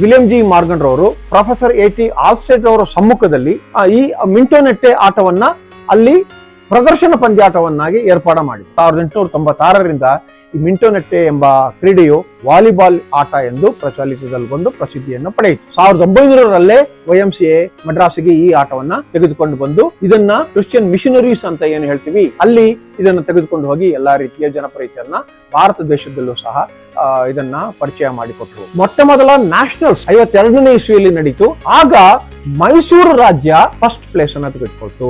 William G. Morgan ರವರು professor A. T. Halstead ಅವರ ಸಮ್ಮುಖದಲ್ಲಿ ಈ ಮಿಂಟೋನೆಟ್ಟೆ ಆಟವನ್ನ ಅಲ್ಲಿ ಪ್ರದರ್ಶನ ಪಂದ್ಯಾಟವನ್ನಾಗಿ ಏರ್ಪಾಡ ಮಾಡಿ ಸಾವಿರದ ಎಂಟುನೂರ ತೊಂಬತ್ತಾರರಿಂದ ಈ ಮಿಂಟೋನೆಟ್ಟೆ ಎಂಬ ಕ್ರೀಡೆಯು ವಾಲಿಬಾಲ್ ಆಟ ಎಂದು ಪ್ರಚಲಿತದಲ್ಲಿ ಬಂದು ಪ್ರಸಿದ್ಧಿಯನ್ನು ಪಡೆಯಿತು. ಸಾವಿರದ ಒಂಬೈನೂರರಲ್ಲೇ ವೈಎಂಸಿಎ ಮಡ್ರಾಸ್ಗೆ ಈ ಆಟವನ್ನ ತೆಗೆದುಕೊಂಡು ಬಂದು, ಇದನ್ನ ಕ್ರಿಶ್ಚಿಯನ್ ಮಿಷನರೀಸ್ ಅಂತ ಏನು ಹೇಳ್ತೀವಿ? ಅಲ್ಲಿ ಇದನ್ನ ತೆಗೆದುಕೊಂಡು ಹೋಗಿ ಎಲ್ಲಾ ರೀತಿಯ ಜನಪರಿಚಯನ್ನ ಭಾರತ ದೇಶದಲ್ಲೂ ಸಹ ಇದನ್ನ ಪರಿಚಯ ಮಾಡಿಕೊಟ್ರು. ಮೊಟ್ಟ ಮೊದಲ ನ್ಯಾಷನಲ್ಸ್ ಐವತ್ತೆರಡನೇ ಇಸ್ವಿಯಲ್ಲಿ ನಡೀತು. ಆಗ ಮೈಸೂರು ರಾಜ್ಯ ಫಸ್ಟ್ ಪ್ಲೇಸ್ ಅನ್ನ ತೆಗೆದುಕೊಳ್ತು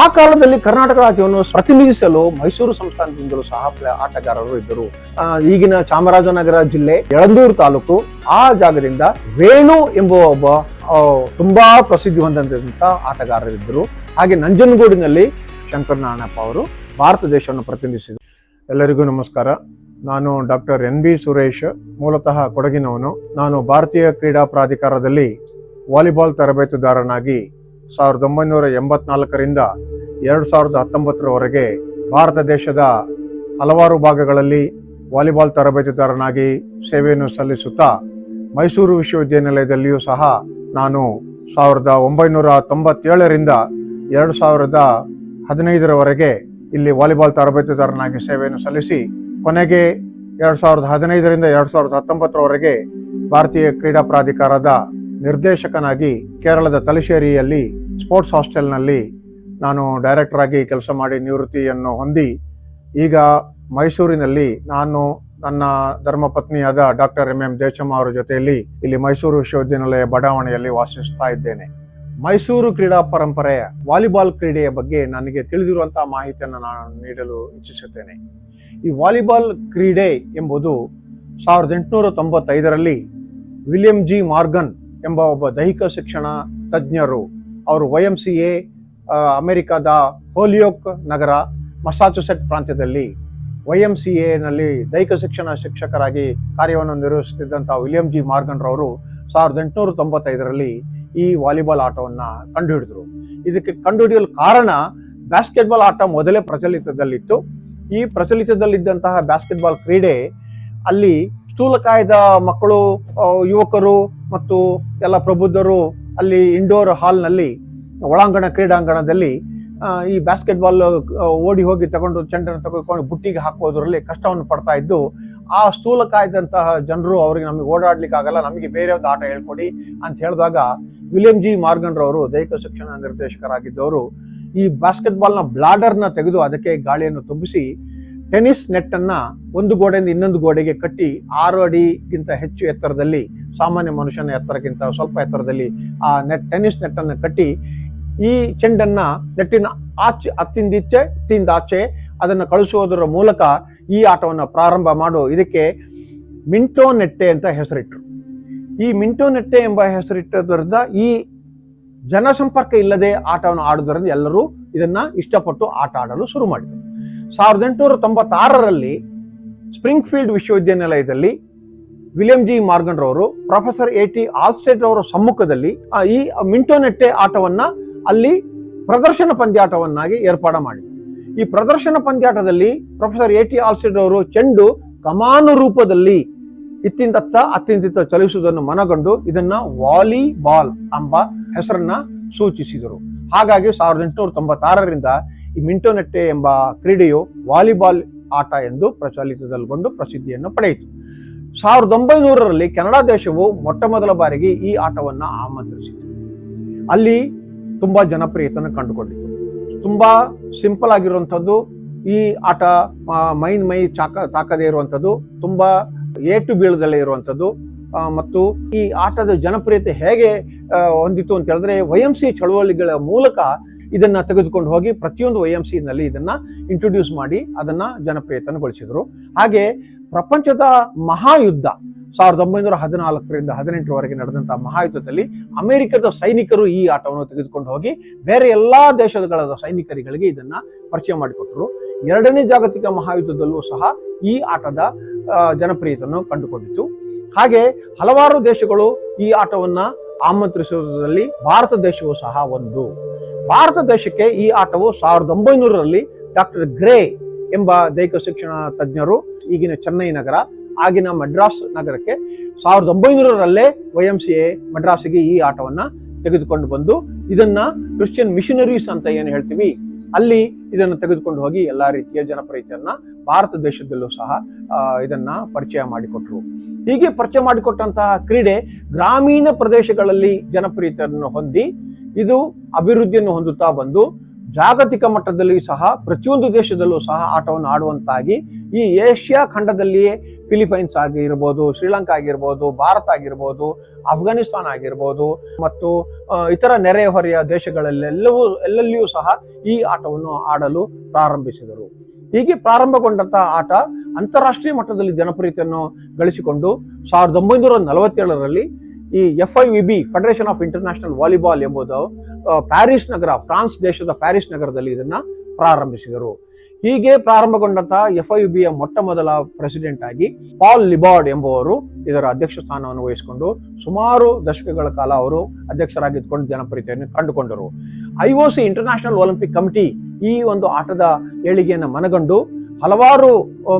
ಆ ಕಾಲದಲ್ಲಿ ಕರ್ನಾಟಕ ರಾಜ್ಯವನ್ನು ಪ್ರತಿನಿಧಿಸಲು ಮೈಸೂರು ಸಂಸ್ಥಾನದಿಂದಲೂ ಸಹ ಆಟಗಾರರು ಇದ್ದರು. ಈಗಿನ ಚಾಮರಾಜನಗರ ಜಿಲ್ಲೆ ಯಳಂದೂರು ತಾಲೂಕು. ಆ ಜಾಗದಿಂದ ವೇಣು ಎಂಬ ಒಬ್ಬ ತುಂಬಾ ಪ್ರಸಿದ್ಧಿ ಹೊಂದಿದಂತ ಆಟಗಾರರಿದ್ದರು ಹಾಗೆ ನಂಜನಗೂಡಿನಲ್ಲಿ ಶಂಕರ ಅವರು ಭಾರತ ದೇಶವನ್ನು ಪ್ರತಿನಿಧಿಸಿದರು. ಎಲ್ಲರಿಗೂ ನಮಸ್ಕಾರ. ನಾನು ಡಾಕ್ಟರ್ ಎನ್ ಬಿ ಸುರೇಶ್, ಮೂಲತಃ ಕೊಡಗಿನವನು. ನಾನು ಭಾರತೀಯ ಕ್ರೀಡಾ ಪ್ರಾಧಿಕಾರದಲ್ಲಿ ವಾಲಿಬಾಲ್ ತರಬೇತುದಾರನಾಗಿ ಸಾವಿರದ ಒಂಬೈನೂರ ಎಂಬತ್ನಾಲ್ಕರಿಂದ ಎರಡು ಸಾವಿರದ ಹತ್ತೊಂಬತ್ತರವರೆಗೆ ಭಾರತ ದೇಶದ ಹಲವಾರು ಭಾಗಗಳಲ್ಲಿ ವಾಲಿಬಾಲ್ ತರಬೇತುದಾರನಾಗಿ ಸೇವೆಯನ್ನು ಸಲ್ಲಿಸುತ್ತಾ ಮೈಸೂರು ವಿಶ್ವವಿದ್ಯಾನಿಲಯದಲ್ಲಿಯೂ ಸಹ ನಾನು ಸಾವಿರದ ಒಂಬೈನೂರ ತೊಂಬತ್ತೇಳರಿಂದ ಎರಡು ಸಾವಿರದ ಹದಿನೈದರವರೆಗೆ ಇಲ್ಲಿ ವಾಲಿಬಾಲ್ ತರಬೇತುದಾರನಾಗಿ ಸೇವೆಯನ್ನು ಸಲ್ಲಿಸಿ ಕೊನೆಗೆ ಎರಡು ಸಾವಿರದ ಹದಿನೈದರಿಂದ ಎರಡು ಸಾವಿರದ ಹತ್ತೊಂಬತ್ತರವರೆಗೆ ಭಾರತೀಯ ಕ್ರೀಡಾ ಪ್ರಾಧಿಕಾರದ ನಿರ್ದೇಶಕನಾಗಿ ಕೇರಳದ ತಲಶೇರಿಯಲ್ಲಿ ಸ್ಪೋರ್ಟ್ಸ್ ಹಾಸ್ಟೆಲ್ನಲ್ಲಿ ನಾನು ಡೈರೆಕ್ಟರ್ ಆಗಿ ಕೆಲಸ ಮಾಡಿ ನಿವೃತ್ತಿಯನ್ನು ಹೊಂದಿ, ಈಗ ಮೈಸೂರಿನಲ್ಲಿ ನಾನು ನನ್ನ ಧರ್ಮಪತ್ನಿಯಾದ ಡಾಕ್ಟರ್ ಎಂ ಎಂ ದೇಶಮ್ಮ ಅವರ ಜೊತೆಯಲ್ಲಿ ಇಲ್ಲಿ ಮೈಸೂರು ವಿಶ್ವವಿದ್ಯಾನಿಲಯ ಬಡಾವಣೆಯಲ್ಲಿ ವಾಸಿಸ್ತಾ ಇದ್ದೇನೆ. ಮೈಸೂರು ಕ್ರೀಡಾ ಪರಂಪರೆಯ ವಾಲಿಬಾಲ್ ಕ್ರೀಡೆಯ ಬಗ್ಗೆ ನನಗೆ ತಿಳಿದಿರುವಂತಹ ಮಾಹಿತಿಯನ್ನು ನಾನು ನೀಡಲು ಇಚ್ಛಿಸುತ್ತೇನೆ. ಈ ವಾಲಿಬಾಲ್ ಕ್ರೀಡೆ ಎಂಬುದು ಸಾವಿರದ ಎಂಟುನೂರ ತೊಂಬತ್ತೈದರಲ್ಲಿ ವಿಲಿಯಂ ಜಿ. ಮಾರ್ಗನ್ ಎಂಬ ಒಬ್ಬ ದೈಹಿಕ ಶಿಕ್ಷಣ ತಜ್ಞರು. ಅವರು ವೈ ಎಂ ಸಿ ಎ ಅಮೆರಿಕದ ಹೋಲಿಯೋಕ್ ನಗರ ಮಸಾಚುಸೆಟ್ ಪ್ರಾಂತ್ಯದಲ್ಲಿ ವೈ ಎಂ ಸಿ ಎನಲ್ಲಿ ದೈಹಿಕ ಶಿಕ್ಷಣ ಶಿಕ್ಷಕರಾಗಿ ಕಾರ್ಯವನ್ನು ನಿರ್ವಹಿಸುತ್ತಿದ್ದಂಥ ವಿಲಿಯಂ ಜಿ. ಮಾರ್ಗನ್ ರವರು ಸಾವಿರದ ಎಂಟುನೂರ ತೊಂಬತ್ತೈದರಲ್ಲಿ ಈ ವಾಲಿಬಾಲ್ ಆಟವನ್ನು ಕಂಡುಹಿಡಿದರು. ಇದಕ್ಕೆ ಕಂಡುಹಿಡಿಯಲು ಕಾರಣ ಬ್ಯಾಸ್ಕೆಟ್ಬಾಲ್ ಆಟ ಮೊದಲೇ ಪ್ರಚಲಿತದಲ್ಲಿತ್ತು. ಈ ಪ್ರಚಲಿತದಲ್ಲಿದ್ದಂತಹ ಬ್ಯಾಸ್ಕೆಟ್ಬಾಲ್ ಕ್ರೀಡೆ ಅಲ್ಲಿ ಸ್ಥೂಲಕಾಯದ ಮಕ್ಕಳು ಯುವಕರು ಮತ್ತು ಎಲ್ಲ ಪ್ರಬುದ್ಧರು ಅಲ್ಲಿ ಇಂಡೋರ್ ಹಾಲ್ನಲ್ಲಿ ಒಳಾಂಗಣ ಕ್ರೀಡಾಂಗಣದಲ್ಲಿ ಈ ಬ್ಯಾಸ್ಕೆಟ್ಬಾಲ್ ಓಡಿ ಹೋಗಿ ತಗೊಂಡು ಚೆಂಡನ್ನು ತಗೊಂಡು ಬುಟ್ಟಿಗೆ ಹಾಕುವುದರಲ್ಲಿ ಕಷ್ಟವನ್ನು ಪಡ್ತಾ ಇದ್ದು, ಆ ಸ್ಥೂಲಕಾಯದಂತಹ ಜನರು ಅವರಿಗೆ ನಮಗೆ ಓಡಾಡ್ಲಿಕ್ಕೆ ಆಗಲ್ಲ, ನಮಗೆ ಬೇರೆ ಒಂದು ಆಟ ಹೇಳ್ಕೊಡಿ ಅಂತ ಹೇಳಿದಾಗ ವಿಲಿಯಂ ಜಿ ಮಾರ್ಗನ್ ರವರು ದೈಹಿಕ ಶಿಕ್ಷಣ ನಿರ್ದೇಶಕರಾಗಿದ್ದವರು ಈ ಬಾಸ್ಕೆಟ್ಬಾಲ್ನ ಬ್ಲಾಡರ್ನ ತೆಗೆದು ಅದಕ್ಕೆ ಗಾಳಿಯನ್ನು ತುಂಬಿಸಿ ಟೆನಿಸ್ ನೆಟ್ ಅನ್ನ ಒಂದು ಗೋಡೆಯಿಂದ ಇನ್ನೊಂದು ಗೋಡೆಗೆ ಕಟ್ಟಿ ಆರು ಅಡಿಗಿಂತ ಹೆಚ್ಚು ಎತ್ತರದಲ್ಲಿ, ಸಾಮಾನ್ಯ ಮನುಷ್ಯನ ಎತ್ತರಕ್ಕಿಂತ ಸ್ವಲ್ಪ ಎತ್ತರದಲ್ಲಿ ಆ ನೆಟ್ ಟೆನಿಸ್ ನೆಟ್ಟನ್ನು ಕಟ್ಟಿ ಈ ಚೆಂಡನ್ನ ನೆಟ್ಟಿನ ಆಚೆ, ಅತ್ತಿಂದಿಚ್ಚೆ, ತಿಂದಾಚೆ ಅದನ್ನು ಕಳಿಸುವುದರ ಮೂಲಕ ಈ ಆಟವನ್ನು ಪ್ರಾರಂಭ ಮಾಡು. ಇದಕ್ಕೆ ಮಿಂಟೋ ನೆಟ್ಟೆ ಅಂತ ಹೆಸರಿಟ್ಟರು ಈ ಮಿಂಟೋ ನೆಟ್ಟೆ ಎಂಬ ಹೆಸರಿಟ್ಟದ್ರಿಂದ ಈ ಜನಸಂಪರ್ಕ ಇಲ್ಲದೆ ಆಟವನ್ನು ಆಡುವುದರಿಂದ ಎಲ್ಲರೂ ಇದನ್ನ ಇಷ್ಟಪಟ್ಟು ಆಟ ಆಡಲು ಶುರು ಮಾಡಿದರು. ಸಾವಿರದ ಎಂಟುನೂರ ತೊಂಬತ್ತಾರರಲ್ಲಿ ಸ್ಪ್ರಿಂಗ್ಫೀಲ್ಡ್ ವಿಶ್ವವಿದ್ಯಾನಿಲಯದಲ್ಲಿ ವಿಲಿಯಂ ಜಿ. ಮಾರ್ಗನ್ ರವರು, ಪ್ರೊಫೆಸರ್ ಎ. ಟಿ. ಆಲ್ಸ್ಟೇಟ್ ಅವರ ಸಮ್ಮುಖದಲ್ಲಿ ಈ ಮಿಂಟೋನೆಟ್ಟೆ ಆಟವನ್ನ ಅಲ್ಲಿ ಪ್ರದರ್ಶನ ಪಂದ್ಯಾಟವನ್ನಾಗಿ ಏರ್ಪಾಡು ಮಾಡಿದರು. ಈ ಪ್ರದರ್ಶನ ಪಂದ್ಯಾಟದಲ್ಲಿ ಪ್ರೊಫೆಸರ್ ಎ. ಟಿ. ಆಲ್ಸ್ಟೇಟ್ ಅವರು ಚೆಂಡು ಕಮಾನು ರೂಪದಲ್ಲಿ ಇತ್ತಿಂದತ್ತ ಅತ್ತಿಂದಿತ್ತ ಚಲಿಸುವುದನ್ನು ಮನಗಂಡು ಇದನ್ನ ವಾಲಿಬಾಲ್ ಎಂಬ ಹೆಸರನ್ನ ಸೂಚಿಸಿದರು. ಹಾಗಾಗಿ ಸಾವಿರದ ಎಂಟುನೂರ ತೊಂಬತ್ತಾರರಿಂದ ಈ ಮಿಂಟೋನೆಟ್ಟೆ ಎಂಬ ಕ್ರೀಡೆಯು ವಾಲಿಬಾಲ್ ಆಟ ಎಂದು ಪ್ರಚಲಿತದಲ್ಲಿಗೊಂಡು ಪ್ರಸಿದ್ಧಿಯನ್ನು ಪಡೆಯಿತು. ಸಾವಿರದ ಒಂಬೈನೂರರಲ್ಲಿ ಕೆನಡಾ ದೇಶವು ಮೊಟ್ಟ ಮೊದಲ ಬಾರಿಗೆ ಈ ಆಟವನ್ನ ಆಮಂತ್ರಿಸಿತು. ಅಲ್ಲಿ ತುಂಬಾ ಜನಪ್ರಿಯತೆಯನ್ನು ಕಂಡುಕೊಂಡಿತು. ತುಂಬಾ ಸಿಂಪಲ್ ಆಗಿರುವಂಥದ್ದು, ಈ ಆಟ ಮೈನ್ ಮೈ ಚಾಕ, ತಾಕದೇ ಇರುವಂಥದ್ದು, ತುಂಬಾ ಏಟು ಬೀಳದಲ್ಲೇ ಇರುವಂಥದ್ದು. ಮತ್ತು ಈ ಆಟದ ಜನಪ್ರಿಯತೆ ಹೇಗೆ ಹೊಂದಿತ್ತು ಹೊಂದಿತು ಅಂತ ಹೇಳಿದ್ರೆ ವೈ ಎಂ ಸಿ ಚಳುವಳಿಗಳ ಮೂಲಕ ಇದನ್ನ ತೆಗೆದುಕೊಂಡು ಹೋಗಿ ಪ್ರತಿಯೊಂದು ವೈ ಎಂ ನಲ್ಲಿ ಇದನ್ನ ಇಂಟ್ರೊಡ್ಯೂಸ್ ಮಾಡಿ ಅದನ್ನ ಜನಪ್ರಿಯತನಗೊಳಿಸಿದರು. ಹಾಗೆ ಪ್ರಪಂಚದ ಮಹಾಯುದ್ಧ, ಸಾವಿರದ ಒಂಬೈನೂರ ಹದಿನಾಲ್ಕರಿಂದ ಹದಿನೆಂಟರವರೆಗೆ ನಡೆದಂತಹ ಮಹಾಯುದ್ಧದಲ್ಲಿ ಅಮೆರಿಕದ ಸೈನಿಕರು ಈ ಆಟವನ್ನು ತೆಗೆದುಕೊಂಡು ಹೋಗಿ ಬೇರೆ ಎಲ್ಲಾ ದೇಶಗಳ ಸೈನಿಕರಿಗಳಿಗೆ ಇದನ್ನ ಪರಿಚಯ ಮಾಡಿಕೊಟ್ಟರು. ಎರಡನೇ ಜಾಗತಿಕ ಮಹಾಯುದ್ಧದಲ್ಲೂ ಸಹ ಈ ಆಟದ ಜನಪ್ರಿಯತೆಯನ್ನು ಕಂಡುಕೊಂಡಿತು ಹಾಗೆ ಹಲವಾರು ದೇಶಗಳು ಈ ಆಟವನ್ನ ಆಮಂತ್ರಿಸುವುದರಲ್ಲಿ ಭಾರತ ದೇಶವು ಸಹ ಒಂದು. ಭಾರತ ದೇಶಕ್ಕೆ ಈ ಆಟವು ಸಾವಿರದ ಒಂಬೈನೂರರಲ್ಲಿ ಡಾಕ್ಟರ್ ಗ್ರೇ ಎಂಬ ದೈಹಿಕ ಶಿಕ್ಷಣ ತಜ್ಞರು ಈಗಿನ ಚೆನ್ನೈ ನಗರ, ಆಗಿನ ಮಡ್ರಾಸ್ ನಗರಕ್ಕೆ ಸಾವಿರದ ಒಂಬೈನೂರರಲ್ಲೇ ವೈ ಎಂ ಸಿ ಎ ಮಡ್ರಾಸ್ಗೆ ಈ ಆಟವನ್ನ ತೆಗೆದುಕೊಂಡು ಬಂದು ಇದನ್ನ ಕ್ರಿಶ್ಚಿಯನ್ ಮಿಷನರೀಸ್ ಅಂತ ಏನು ಹೇಳ್ತೀವಿ? ಅಲ್ಲಿ ಇದನ್ನು ತೆಗೆದುಕೊಂಡು ಹೋಗಿ ಎಲ್ಲಾ ರೀತಿಯ ಜನಪ್ರಿಯತೆಯನ್ನ ಭಾರತ ದೇಶದಲ್ಲೂ ಸಹ ಇದನ್ನ ಪರಿಚಯ ಮಾಡಿಕೊಟ್ರು. ಹೀಗೆ ಪರಿಚಯ ಮಾಡಿಕೊಟ್ಟಂತಹ ಕ್ರೀಡೆ ಗ್ರಾಮೀಣ ಪ್ರದೇಶಗಳಲ್ಲಿ ಜನಪ್ರಿಯತೆಯನ್ನು ಹೊಂದಿ, ಇದು ಅಭಿವೃದ್ಧಿಯನ್ನು ಹೊಂದುತ್ತಾ ಬಂದು, ಜಾಗತಿಕ ಮಟ್ಟದಲ್ಲಿ ಸಹ ಪ್ರತಿಯೊಂದು ದೇಶದಲ್ಲೂ ಸಹ ಆಟವನ್ನು ಆಡುವಂತಾಗಿ ಈ ಏಷ್ಯಾ ಖಂಡದಲ್ಲಿಯೇ ಫಿಲಿಪೈನ್ಸ್ ಆಗಿರ್ಬೋದು, ಶ್ರೀಲಂಕಾ ಆಗಿರ್ಬೋದು, ಭಾರತ ಆಗಿರ್ಬೋದು ಅಫ್ಘಾನಿಸ್ತಾನ್ ಆಗಿರ್ಬೋದು ಮತ್ತು ಇತರ ನೆರೆಹೊರೆಯ ದೇಶಗಳಲ್ಲೆಲ್ಲವೂ, ಎಲ್ಲೆಲ್ಲಿಯೂ ಸಹ ಈ ಆಟವನ್ನು ಆಡಲು ಪ್ರಾರಂಭಿಸಿದರು. ಹೀಗೆ ಪ್ರಾರಂಭಗೊಂಡಂತಹ ಆಟ ಅಂತಾರಾಷ್ಟ್ರೀಯ ಮಟ್ಟದಲ್ಲಿ ಜನಪ್ರಿಯತೆಯನ್ನು ಗಳಿಸಿಕೊಂಡು ಸಾವಿರದ ಒಂಬೈನೂರ ನಲವತ್ತೇಳರಲ್ಲಿ ಈ F I V B Federation of International Volleyball ಎಂಬುದು ಪ್ಯಾರಿಸ್ ನಗರ, ಫ್ರಾನ್ಸ್ ದೇಶದ ಪ್ಯಾರಿಸ್ ನಗರದಲ್ಲಿ ಇದನ್ನ ಪ್ರಾರಂಭಿಸಿದರು. ಹೀಗೆ ಪ್ರಾರಂಭಗೊಂಡಂತಹ ಎಫ್ ಐ ಬಿಯ ಮೊಟ್ಟ ಮೊದಲ ಪ್ರೆಸಿಡೆಂಟ್ ಆಗಿ ಪಾಲ್ ಲಿಬಾರ್ಡ್ ಎಂಬುವರು ಇದರ ಅಧ್ಯಕ್ಷ ಸ್ಥಾನವನ್ನು ವಹಿಸಿಕೊಂಡು ಸುಮಾರು ದಶಕಗಳ ಕಾಲ ಅವರು ಅಧ್ಯಕ್ಷರಾಗಿದ್ದುಕೊಂಡು ಜನಪ್ರಿಯತೆಯನ್ನು ಕಂಡುಕೊಂಡರು. I O C International Olympic Committee ಈ ಒಂದು ಆಟದ ಏಳಿಗೆಯನ್ನು ಮನಗಂಡು ಹಲವಾರು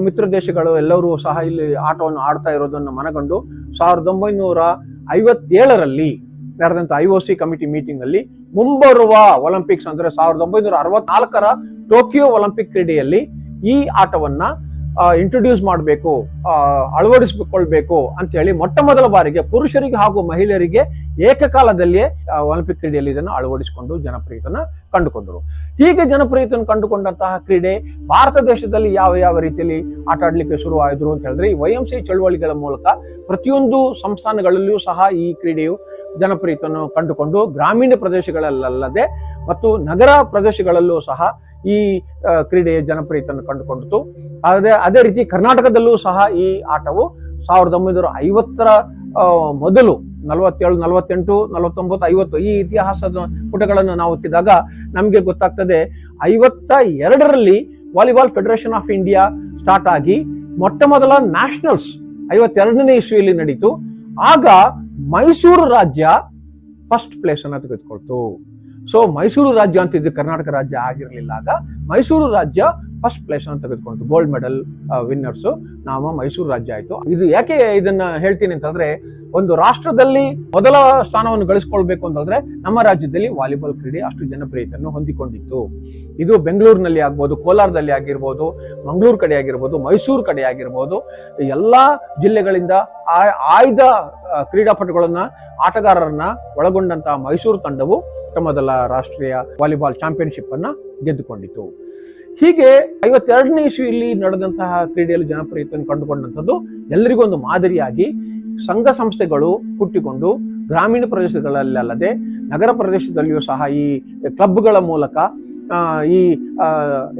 ಮಿತ್ರ ದೇಶಗಳು ಎಲ್ಲರೂ ಸಹ ಇಲ್ಲಿ ಆಟವನ್ನು ಆಡ್ತಾ ಇರೋದನ್ನು ಮನಗಂಡು ಸಾವಿರದ ಒಂಬೈನೂರ ಐವತ್ತೇಳರಲ್ಲಿ ನಡೆದಂತ I O C committee meeting ಅಲ್ಲಿ ಮುಂಬರುವ ಒಲಿಂಪಿಕ್ಸ್ ಅಂದ್ರೆ ಸಾವಿರದ ಒಂಬೈನೂರ ಅರವತ್ನಾಲ್ಕರ ಟೋಕಿಯೋ ಒಲಿಂಪಿಕ್ ಕ್ರೀಡೆಯಲ್ಲಿ ಈ ಆಟವನ್ನ ಇಂಟ್ರೊಡ್ಯೂಸ್ ಮಾಡಬೇಕು ಅಳವಡಿಸಿಕೊಳ್ಬೇಕು ಅಂತ ಹೇಳಿ ಮೊಟ್ಟ ಮೊದಲ ಬಾರಿಗೆ ಪುರುಷರಿಗೆ ಹಾಗೂ ಮಹಿಳೆಯರಿಗೆ ಏಕಕಾಲದಲ್ಲಿಯೇ ಒಲಿಂಪಿಕ್ ಕ್ರೀಡೆಯಲ್ಲಿ ಇದನ್ನು ಅಳವಡಿಸಿಕೊಂಡು ಜನಪ್ರಿಯತನ ಕಂಡುಕೊಂಡರು. ಹೀಗೆ ಜನಪ್ರಿಯತನ ಕಂಡುಕೊಂಡಂತಹ ಕ್ರೀಡೆ ಭಾರತ ದೇಶದಲ್ಲಿ ಯಾವ ಯಾವ ರೀತಿಯಲ್ಲಿ ಆಟ ಆಡ್ಲಿಕ್ಕೆ ಶುರು ಆಯಿತು ಅಂತ ಹೇಳಿದ್ರೆ ಈ ವೈ ಚಳುವಳಿಗಳ ಮೂಲಕ ಪ್ರತಿಯೊಂದು ಸಂಸ್ಥಾನಗಳಲ್ಲಿಯೂ ಸಹ ಈ ಕ್ರೀಡೆಯು ಜನಪ್ರಿಯತೆಯನ್ನು ಕಂಡುಕೊಂಡು ಗ್ರಾಮೀಣ ಪ್ರದೇಶಗಳಲ್ಲದೆ ಮತ್ತು ನಗರ ಪ್ರದೇಶಗಳಲ್ಲೂ ಸಹ ಈ ಕ್ರೀಡೆಯ ಜನಪ್ರಿಯತೆಯನ್ನು ಕಂಡುಕೊಂಡಿತು ಅದೇ ಅದೇ ರೀತಿ ಕರ್ನಾಟಕದಲ್ಲೂ ಸಹ ಈ ಆಟವು ಸಾವಿರದ ಒಂಬೈನೂರ ಐವತ್ತರ ಮೊದಲು ನಲವತ್ತೇಳು, ನಲವತ್ತೆಂಟು, ನಲವತ್ತೊಂಬತ್ತು, ಐವತ್ತು ಈ ಇತಿಹಾಸದ ಪುಟಗಳನ್ನು ನಾವು ಒತ್ತಿದಾಗ ನಮಗೆ ಗೊತ್ತಾಗ್ತದೆ ಐವತ್ತ ಎರಡರಲ್ಲಿ Volleyball Federation of India start ಆಗಿ ಮೊಟ್ಟ ಮೊದಲ ನ್ಯಾಷನಲ್ಸ್ ಐವತ್ತೆರಡನೇ ಇಸ್ವಿಯಲ್ಲಿ ನಡೀತು. ಆಗ ಮೈಸೂರು ರಾಜ್ಯ ಫಸ್ಟ್ ಪ್ಲೇಸ್ ಅನ್ನ ತೆಗೆದುಕೊಳ್ತು. ಸೊ ಮೈಸೂರು ರಾಜ್ಯ ಅಂತ ಕರ್ನಾಟಕ ರಾಜ್ಯ ಆಗಿರಲಿಲ್ಲ ಆಗ ಮೈಸೂರು ರಾಜ್ಯ ಫಸ್ಟ್ ಪ್ಲೇಸ್ ಅನ್ನು ತೆಗೆದುಕೊಳ್ತು ಗೋಲ್ಡ್ ಮೆಡಲ್ ವಿನ್ನರ್ಸ್ ನಾವು ಮೈಸೂರು ರಾಜ್ಯ ಆಯ್ತು. ಇದು ಯಾಕೆ ಇದನ್ನ ಹೇಳ್ತೀನಿ ಅಂತಂದ್ರೆ, ಒಂದು ರಾಷ್ಟ್ರದಲ್ಲಿ ಮೊದಲ ಸ್ಥಾನವನ್ನು ಗಳಿಸ್ಕೊಳ್ಬೇಕು ಅಂತಂದ್ರೆ, ನಮ್ಮ ರಾಜ್ಯದಲ್ಲಿ ವಾಲಿಬಾಲ್ ಕ್ರೀಡೆ ಅಷ್ಟು ಜನಪ್ರಿಯತೆಯನ್ನು ಹೊಂದಿಕೊಂಡಿತ್ತು. ಇದು ಬೆಂಗಳೂರಿನಲ್ಲಿ ಆಗ್ಬೋದು, ಕೋಲಾರದಲ್ಲಿ ಆಗಿರ್ಬೋದು, ಮಂಗಳೂರು ಕಡೆ ಆಗಿರ್ಬೋದು, ಮೈಸೂರು ಕಡೆ ಆಗಿರ್ಬೋದು. ಎಲ್ಲ ಜಿಲ್ಲೆಗಳಿಂದ ಆಯ್ದ ಕ್ರೀಡಾಪಟುಗಳನ್ನು, ಆಟಗಾರರನ್ನ ಒಳಗೊಂಡಂತಹ ಮೈಸೂರು ತಂಡವು ಮೊದಲ ರಾಷ್ಟ್ರೀಯ ವಾಲಿಬಾಲ್ ಚಾಂಪಿಯನ್ಶಿಪ್ ಅನ್ನ ಗೆದ್ದುಕೊಂಡಿತು ಹೀಗೆ ಐವತ್ತೆರಡನೇ ಇಸ್ವಿಯಲ್ಲಿ ನಡೆದಂತಹ ಕ್ರೀಡೆಯಲ್ಲಿ ಜನಪ್ರಿಯತೆಯನ್ನು ಕಂಡುಕೊಂಡಂಥದ್ದು ಎಲ್ಲರಿಗೂ ಒಂದು ಮಾದರಿಯಾಗಿ ಸಂಘ ಸಂಸ್ಥೆಗಳು ಹುಟ್ಟಿಕೊಂಡು ಗ್ರಾಮೀಣ ಪ್ರದೇಶಗಳಲ್ಲಿ ಅಲ್ಲದೆ ನಗರ ಪ್ರದೇಶದಲ್ಲಿಯೂ ಸಹ ಈ ಕ್ಲಬ್ಗಳ ಮೂಲಕ ಈ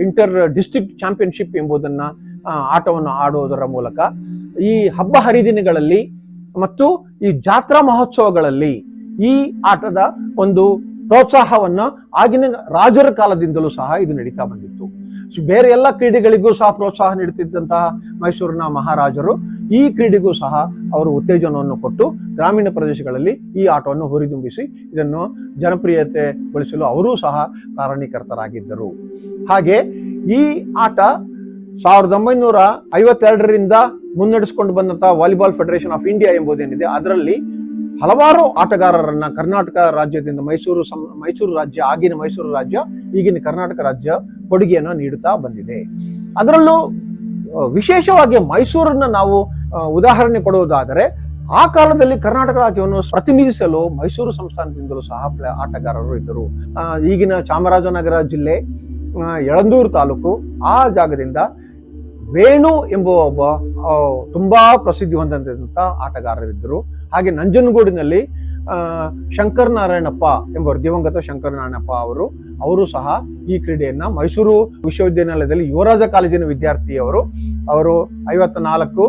ಇಂಟರ್ ಡಿಸ್ಟ್ರಿಕ್ಟ್ ಚಾಂಪಿಯನ್ಶಿಪ್ ಎಂಬುದನ್ನ ಆಟವನ್ನು ಆಡುವುದರ ಮೂಲಕ ಈ ಹಬ್ಬ ಹರಿದಿನಗಳಲ್ಲಿ ಮತ್ತು ಈ ಜಾತ್ರಾ ಮಹೋತ್ಸವಗಳಲ್ಲಿ ಈ ಆಟದ ಒಂದು ಪ್ರೋತ್ಸಾಹವನ್ನು ಆಗಿನ ರಾಜರ ಕಾಲದಿಂದಲೂ ಸಹ ಇದು ನಡೀತಾ ಬಂದಿತ್ತು. ಬೇರೆ ಎಲ್ಲ ಕ್ರೀಡೆಗಳಿಗೂ ಸಹ ಪ್ರೋತ್ಸಾಹ ನೀಡುತ್ತಿದ್ದಂತಹ ಮೈಸೂರಿನ ಮಹಾರಾಜರು ಈ ಕ್ರೀಡೆಗೂ ಸಹ ಅವರು ಉತ್ತೇಜನವನ್ನು ಕೊಟ್ಟು ಗ್ರಾಮೀಣ ಪ್ರದೇಶಗಳಲ್ಲಿ ಈ ಆಟವನ್ನು ಹುರಿದುಂಬಿಸಿ ಇದನ್ನು ಜನಪ್ರಿಯತೆಗೊಳಿಸಲು ಅವರೂ ಸಹ ಕಾರಣೀಕರ್ತರಾಗಿದ್ದರು ಹಾಗೆ ಈ ಆಟ ಸಾವಿರದ ಒಂಬೈನೂರ ಐವತ್ತೆರಡರಿಂದ ಮುನ್ನಡೆಸಿಕೊಂಡು ಬಂದಂತಹ ವಾಲಿಬಾಲ್ ಫೆಡರೇಷನ್ ಆಫ್ ಇಂಡಿಯಾ ಎಂಬುದೇನಿದೆ, ಅದರಲ್ಲಿ ಹಲವಾರು ಆಟಗಾರರನ್ನ ಕರ್ನಾಟಕ ರಾಜ್ಯದಿಂದ ಮೈಸೂರು ಸಂ- ಮೈಸೂರು ರಾಜ್ಯ, ಆಗಿನ ಮೈಸೂರು ರಾಜ್ಯ, ಈಗಿನ ಕರ್ನಾಟಕ ರಾಜ್ಯ ಕೊಡುಗೆಯನ್ನು ನೀಡುತ್ತಾ ಬಂದಿದೆ. ಅದರಲ್ಲೂ ವಿಶೇಷವಾಗಿ ಮೈಸೂರನ್ನ ನಾವು ಉದಾಹರಣೆ ಕೊಡುವುದಾದರೆ, ಆ ಕಾಲದಲ್ಲಿ ಕರ್ನಾಟಕ ರಾಜ್ಯವನ್ನು ಪ್ರತಿನಿಧಿಸಲು ಮೈಸೂರು ಸಂಸ್ಥಾನದಿಂದಲೂ ಸಹ ಆಟಗಾರರು ಇದ್ದರು. ಈಗಿನ ಚಾಮರಾಜನಗರ ಜಿಲ್ಲೆ ಯಳಂದೂರು ತಾಲೂಕು, ಆ ಜಾಗದಿಂದ ವೇಣು ಎಂಬ ಒಬ್ಬ ತುಂಬಾ ಪ್ರಸಿದ್ಧಿ ಹೊಂದಿದಂತ ಆಟಗಾರರಿದ್ದರು. ಹಾಗೆ ನಂಜನಗೂಡಿನಲ್ಲಿ ಶಂಕರ್ ನಾರಾಯಣಪ್ಪ ಎಂಬವರು ದಿವಂಗತ ಶಂಕರ್ ಅವರು ಅವರು ಸಹ ಈ ಕ್ರೀಡೆಯನ್ನ ಮೈಸೂರು ವಿಶ್ವವಿದ್ಯಾನಿಲಯದಲ್ಲಿ ಯುವರಾಜ ಕಾಲೇಜಿನ ವಿದ್ಯಾರ್ಥಿಯವರು, ಅವರು ಐವತ್ತ ನಾಲ್ಕು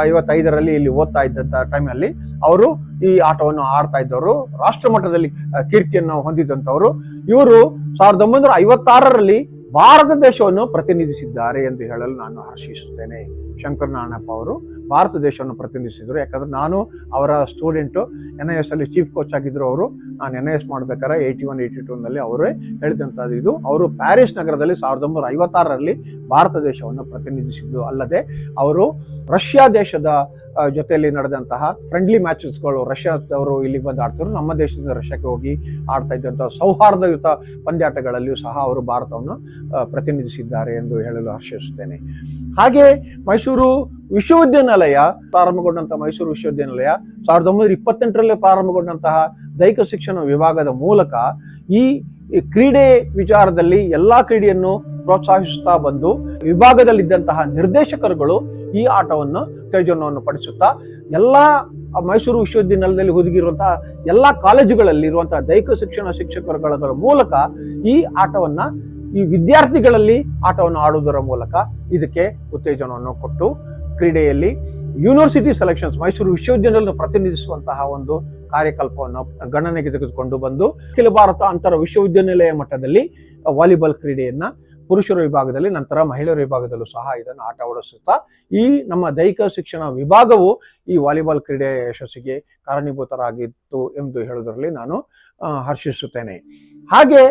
ಐವತ್ತೈದರಲ್ಲಿ ಇಲ್ಲಿ ಓದ್ತಾ ಇದ್ದಂತ ಟೈಮಲ್ಲಿ ಅವರು ಈ ಆಟವನ್ನು ಆಡ್ತಾ ಇದ್ದವರು ರಾಷ್ಟ್ರ ಮಟ್ಟದಲ್ಲಿ ಕೀರ್ತಿಯನ್ನು ಹೊಂದಿದಂತವರು ಇವರು ಸಾವಿರದ ಒಂಬೈನೂರ ಐವತ್ತಾರರಲ್ಲಿ ಭಾರತ ದೇಶವನ್ನು ಪ್ರತಿನಿಧಿಸಿದ್ದಾರೆ ಎಂದು ಹೇಳಲು ನಾನು ಹರ್ಷಿಸುತ್ತೇನೆ. ಶಂಕರ್ ನಾರಾಯಣಪ್ಪ ಅವರು ಭಾರತ ದೇಶವನ್ನು ಪ್ರತಿನಿಧಿಸಿದರು. ಯಾಕಂದ್ರೆ ನಾನು ಅವರ ಸ್ಟೂಡೆಂಟು ಎನ್ ಐ ಎಸ್ ಅಲ್ಲಿ ಚೀಫ್ ಕೋಚ್ ಆಗಿದ್ರು ಅವರು. ನಾನು ಎನ್ ಐ ಎಸ್ ಮಾಡ್ಬೇಕಾದ್ರೆ ಏಯ್ಟಿ ಒನ್ ಏಯ್ಟಿ ಟೂ ನಲ್ಲಿ ಅವರೇ ಹೇಳಿದಂಥದ್ದು ಇದು. ಅವರು ಪ್ಯಾರಿಸ್ ನಗರದಲ್ಲಿ ಸಾವಿರದ ಒಂಬೈನೂರ ಐವತ್ತಾರರಲ್ಲಿ ಭಾರತ ದೇಶವನ್ನು ಪ್ರತಿನಿಧಿಸಿದ್ದು ಅಲ್ಲದೆ ಅವರು ರಷ್ಯಾ ದೇಶದ ಜೊತೆಯಲ್ಲಿ ನಡೆದಂತಹ ಫ್ರೆಂಡ್ಲಿ ಮ್ಯಾಚಸ್ಗಳು ರಷ್ಯಾದವರು ಇಲ್ಲಿಗೆ ಬಂದು ಆಡ್ತಿದ್ರು. ನಮ್ಮ ದೇಶದಿಂದ ರಷ್ಯಾಕ್ಕೆ ಹೋಗಿ ಆಡ್ತಾ ಇದ್ದಂತಹ ಸೌಹಾರ್ದಯುತ ಪಂದ್ಯಾಟಗಳಲ್ಲಿಯೂ ಸಹ ಅವರು ಭಾರತವನ್ನು ಪ್ರತಿನಿಧಿಸಿದ್ದಾರೆ ಎಂದು ಹೇಳಲು ಹರ್ಷಿಸುತ್ತೇನೆ ಹಾಗೆ ಮೈಸೂರು ವಿಶ್ವವಿದ್ಯಾನಿಲಯ ಪ್ರಾರಂಭಗೊಂಡಂತಹ ಮೈಸೂರು ವಿಶ್ವವಿದ್ಯಾನಿಲಯ ಸಾವಿರದ ಒಂಬೈನೂರ ಇಪ್ಪತ್ತೆಂಟರಲ್ಲಿ ಪ್ರಾರಂಭಗೊಂಡಂತಹ ದೈಹಿಕ ಶಿಕ್ಷಣ ವಿಭಾಗದ ಮೂಲಕ ಈ ಈ ಕ್ರೀಡೆ ವಿಚಾರದಲ್ಲಿ ಎಲ್ಲಾ ಕ್ರೀಡೆಯನ್ನು ಪ್ರೋತ್ಸಾಹಿಸುತ್ತಾ ಬಂದು, ವಿಭಾಗದಲ್ಲಿದ್ದಂತಹ ನಿರ್ದೇಶಕರುಗಳು ಈ ಆಟವನ್ನು ಉತ್ತೇಜನವನ್ನು ಪಡಿಸುತ್ತಾ ಎಲ್ಲ ಮೈಸೂರು ವಿಶ್ವವಿದ್ಯಾನಿಲಯದಲ್ಲಿ ಹುದುಗಿರುವಂತಹ ಎಲ್ಲ ಕಾಲೇಜುಗಳಲ್ಲಿ ಇರುವಂತಹ ದೈಹಿಕ ಶಿಕ್ಷಣ ಶಿಕ್ಷಕರುಗಳ ಮೂಲಕ ಈ ಆಟವನ್ನ ಈ ವಿದ್ಯಾರ್ಥಿಗಳಲ್ಲಿ ಆಟವನ್ನು ಆಡುವುದರ ಮೂಲಕ ಇದಕ್ಕೆ ಉತ್ತೇಜನವನ್ನು ಕೊಟ್ಟು ಕ್ರೀಡೆಯಲ್ಲಿ ಯೂನಿವರ್ಸಿಟಿ ಸೆಲೆಕ್ಷನ್ಸ್ ಮೈಸೂರು ವಿಶ್ವವಿದ್ಯಾನಿಲಯ ಪ್ರತಿನಿಧಿಸುವಂತಹ ಒಂದು ಕಾರ್ಯಕಲ್ಪವನ್ನು ಗಣನೆಗೆ ತೆಗೆದುಕೊಂಡು ಬಂದು ಅಖಿಲ ಭಾರತ ಅಂತರ ವಿಶ್ವವಿದ್ಯಾನಿಲಯ ಮಟ್ಟದಲ್ಲಿ ವಾಲಿಬಾಲ್ ಕ್ರೀಡೆಯನ್ನ ಪುರುಷರ ವಿಭಾಗದಲ್ಲಿ, ನಂತರ ಮಹಿಳೆಯರ ವಿಭಾಗದಲ್ಲೂ ಸಹ ಇದನ್ನು ಆಟ ಆಡಿಸುತ್ತಾ, ಈ ನಮ್ಮ ದೈಹಿಕ ಶಿಕ್ಷಣ ವಿಭಾಗವು ಈ ವಾಲಿಬಾಲ್ ಕ್ರೀಡೆಯ ಯಶಸ್ಸಿಗೆ ಕಾರಣೀಭೂತರಾಗಿತ್ತು ಎಂದು ಹೇಳುವುದರಲ್ಲಿ ನಾನು ಹರ್ಷಿಸುತ್ತೇನೆ. ಹಾಗೆ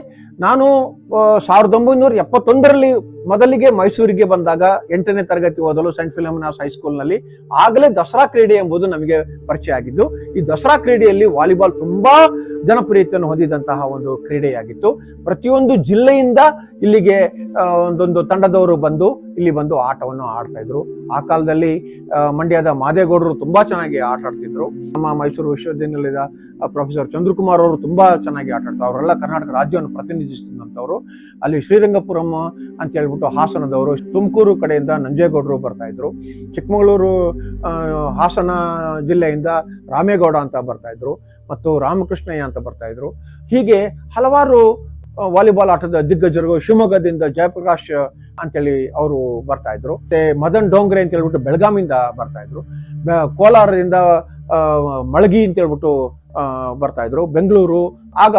ನಾನು ಸಾವಿರದ ಒಂಬೈನೂರ ಎಪ್ಪತ್ತೊಂದರಲ್ಲಿ ಮೊದಲಿಗೆ ಮೈಸೂರಿಗೆ ಬಂದಾಗ ಎಂಟನೇ ತರಗತಿ ಓದಲು ಸೆಂಟ್ ಫಿಲಮಿನಾಸ್ ಹೈಸ್ಕೂಲ್ನಲ್ಲಿ ಆಗಲೇ ದಸರಾ ಕ್ರೀಡೆ ಎಂಬುದು ನಮಗೆ ಪರಿಚಯ ಆಗಿದ್ದು, ಈ ದಸರಾ ಕ್ರೀಡೆಯಲ್ಲಿ ವಾಲಿಬಾಲ್ ತುಂಬಾ ಜನಪ್ರಿಯತೆಯನ್ನು ಹೊಂದಿದಂತಹ ಒಂದು ಕ್ರೀಡೆಯಾಗಿತ್ತು. ಪ್ರತಿಯೊಂದು ಜಿಲ್ಲೆಯಿಂದ ಇಲ್ಲಿಗೆ ಒಂದೊಂದು ತಂಡದವರು ಬಂದು ಇಲ್ಲಿ ಬಂದು ಆಟವನ್ನು ಆಡ್ತಾ ಇದ್ರು. ಆ ಕಾಲದಲ್ಲಿ ಮಂಡ್ಯದ ಮಾದೇಗೌಡರು ತುಂಬಾ ಚೆನ್ನಾಗಿ ಆಟ ಆಡ್ತಿದ್ರು. ನಮ್ಮ ಮೈಸೂರು ವಿಶ್ವವಿದ್ಯಾನಿಲಯದ ಪ್ರೊಫೆಸರ್ ಚಂದ್ರಕುಮಾರ್ ಅವರು ತುಂಬಾ ಚೆನ್ನಾಗಿ ಆಟ ಆಡ್ತಾರೆ ಅವರೆಲ್ಲ ಕರ್ನಾಟಕ ರಾಜ್ಯವನ್ನು ಪ್ರತಿನಿಧಿಸಿದಂಥವ್ರು ಅಲ್ಲಿ ಶ್ರೀರಂಗಪುರಂ ಅಂತ ಹೇಳ್ಬಿಟ್ಟು ಹಾಸನದವರು, ತುಮಕೂರು ಕಡೆಯಿಂದ ನಂಜೇಗೌಡರು ಬರ್ತಾ ಇದ್ರು. ಚಿಕ್ಕಮಗಳೂರು ಹಾಸನ ಜಿಲ್ಲೆಯಿಂದ ರಾಮೇಗೌಡ ಅಂತ ಬರ್ತಾ ಇದ್ರು ಮತ್ತು ರಾಮಕೃಷ್ಣಯ್ಯ ಅಂತ ಬರ್ತಾ ಇದ್ರು. ಹೀಗೆ ಹಲವಾರು ವಾಲಿಬಾಲ್ ಆಟದ ದಿಗ್ಗಜರು ಶಿವಮೊಗ್ಗದಿಂದ ಜಯಪ್ರಕಾಶ್ ಅಂತೇಳಿ ಅವರು ಬರ್ತಾ ಇದ್ರು. ಮತ್ತೆ ಮದನ್ ಡೋಂಗ್ರೆ ಅಂತ ಹೇಳ್ಬಿಟ್ಟು ಬೆಳಗಾಮಿಂದ ಬರ್ತಾ ಇದ್ರು. ಕೋಲಾರದಿಂದ ಮಳಗಿ ಅಂತ ಹೇಳ್ಬಿಟ್ಟು ಬರ್ತಾ ಇದ್ರು. ಬೆಂಗಳೂರು. ಆಗ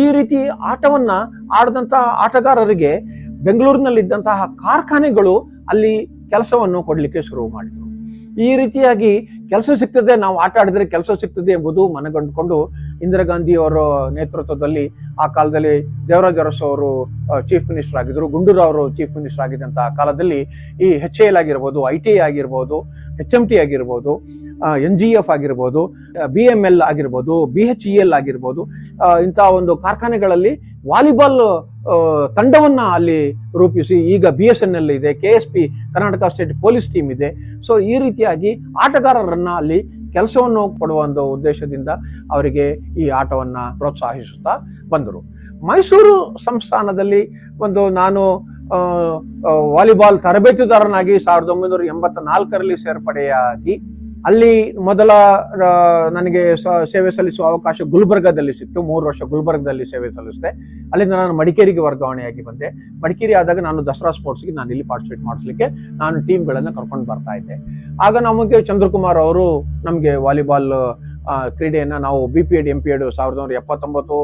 ಈ ರೀತಿ ಆಟವನ್ನ ಆಡದಂತಹ ಆಟಗಾರರಿಗೆ ಬೆಂಗಳೂರಿನಲ್ಲಿದ್ದಂತಹ ಕಾರ್ಖಾನೆಗಳು ಅಲ್ಲಿ ಕೆಲಸವನ್ನು ಕೊಡಲಿಕ್ಕೆ ಶುರು ಮಾಡಿದ್ರು. ಈ ರೀತಿಯಾಗಿ ಕೆಲಸ ಸಿಗ್ತದೆ, ನಾವು ಆಟ ಆಡಿದ್ರೆ ಕೆಲಸ ಸಿಗ್ತದೆ ಎಂಬುದು ಮನಗಂಡುಕೊಂಡು ಇಂದಿರಾ ಗಾಂಧಿ ಅವರ ನೇತೃತ್ವದಲ್ಲಿ ಆ ಕಾಲದಲ್ಲಿ ದೇವರಾಜ ಅರಸು ಅವರು ಚೀಫ್ ಮಿನಿಸ್ಟರ್ ಆಗಿದ್ರು. ಗುಂಡೂರಾವ್ ಅವರು ಚೀಫ್ ಮಿನಿಸ್ಟರ್ ಆಗಿದ್ದಂತಹ ಕಾಲದಲ್ಲಿ ಈ ಎಚ್ ಎಲ್ ಆಗಿರ್ಬೋದು ಐ ಟಿ ಐ ಆಗಿರ್ಬೋದು ಎಚ್ ಎಂ ಟಿ ಆಗಿರ್ಬೋದು ಎನ್ ಜಿ ಎಫ್ ಆಗಿರ್ಬೋದು ಬಿ ಎಂ ಎಲ್ ಆಗಿರ್ಬೋದು ಬಿ ಎಚ್ ಇ ಎಲ್ ಆಗಿರ್ಬೋದು ಇಂಥ ಒಂದು ಕಾರ್ಖಾನೆಗಳಲ್ಲಿ ವಾಲಿಬಾಲ್ ತಂಡವನ್ನು ಅಲ್ಲಿ ರೂಪಿಸಿ ಈಗ ಬಿ ಎಸ್ ಎನ್ ಎಲ್ ಇದೆ K S P Karnataka state police team ಇದೆ. ಸೊ ಈ ರೀತಿಯಾಗಿ ಆಟಗಾರರನ್ನು ಅಲ್ಲಿ ಕೆಲಸವನ್ನು ಕೊಡುವ ಒಂದು ಉದ್ದೇಶದಿಂದ ಅವರಿಗೆ ಈ ಆಟವನ್ನು ಪ್ರೋತ್ಸಾಹಿಸುತ್ತಾ ಬಂದರು. ಮೈಸೂರು ಸಂಸ್ಥಾನದಲ್ಲಿ ಒಂದು ನಾನು ವಾಲಿಬಾಲ್ ತರಬೇತುದಾರನಾಗಿ ಸಾವಿರದ ಒಂಬೈನೂರ ಎಂಬತ್ತ ನಾಲ್ಕರಲ್ಲಿ ಸೇರ್ಪಡೆಯಾಗಿ ಅಲ್ಲಿ ಮೊದಲ ನನಗೆ ಸೇವೆ ಸಲ್ಲಿಸುವ ಅವಕಾಶ ಗುಲ್ಬರ್ಗದಲ್ಲಿ ಸಿಕ್ತು. ಮೂರು ವರ್ಷ ಗುಲ್ಬರ್ಗದಲ್ಲಿ ಸೇವೆ ಸಲ್ಲಿಸಿದೆ. ಅಲ್ಲಿಂದ ನಾನು ಮಡಿಕೇರಿಗೆ ವರ್ಗಾವಣೆಯಾಗಿ ಬಂದೆ. ಮಡಿಕೇರಿ ಆದಾಗ ನಾನು ದಸರಾ ಸ್ಪೋರ್ಟ್ಸ್ಗೆ ನಾನು ಇಲ್ಲಿ ಪಾರ್ಟಿಸಿಪೇಟ್ ಮಾಡಿಸ್ಲಿಕ್ಕೆ ನಾನು ಟೀಮ್ಗಳನ್ನು ಕರ್ಕೊಂಡು ಬರ್ತಾ ಇದ್ದೆ. ಆಗ ನಮಗೆ ಚಂದ್ರಕುಮಾರ್ ಅವರು ನಮಗೆ ವಾಲಿಬಾಲ್ ಕ್ರೀಡೆಯನ್ನು ನಾವು B P Ed M P Ed ಸಾವಿರದ ಒಂಬೈನೂರ ಎಪ್ಪತ್ತೊಂಬತ್ತು